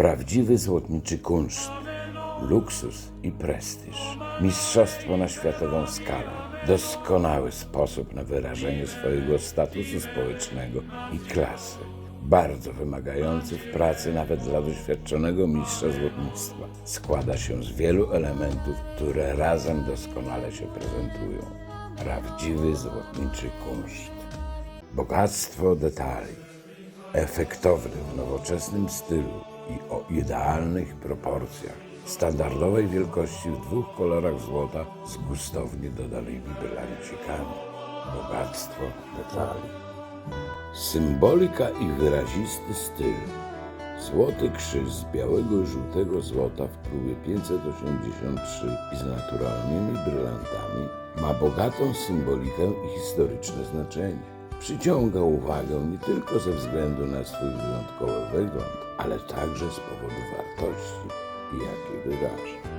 prawdziwy złotniczy kunszt, luksus i prestiż, mistrzostwo na światową skalę, doskonały sposób na wyrażenie swojego statusu społecznego i klasy. Bardzo wymagający w pracy nawet dla doświadczonego mistrza złotnictwa. Składa się z wielu elementów, które razem doskonale się prezentują. Prawdziwy złotniczy kunszt. Bogactwo detali, efektowny w nowoczesnym stylu i o idealnych proporcjach, standardowej wielkości w dwóch kolorach złota z gustownie dodanymi brylancikami. Bogactwo detali. Symbolika i wyrazisty styl. Złoty krzyż z białego i żółtego złota w próbie 583 i z naturalnymi brylantami ma bogatą symbolikę i historyczne znaczenie. Przyciąga uwagę nie tylko ze względu na swój wyjątkowy wygląd, ale także z powodu wartości, jakie wyraża.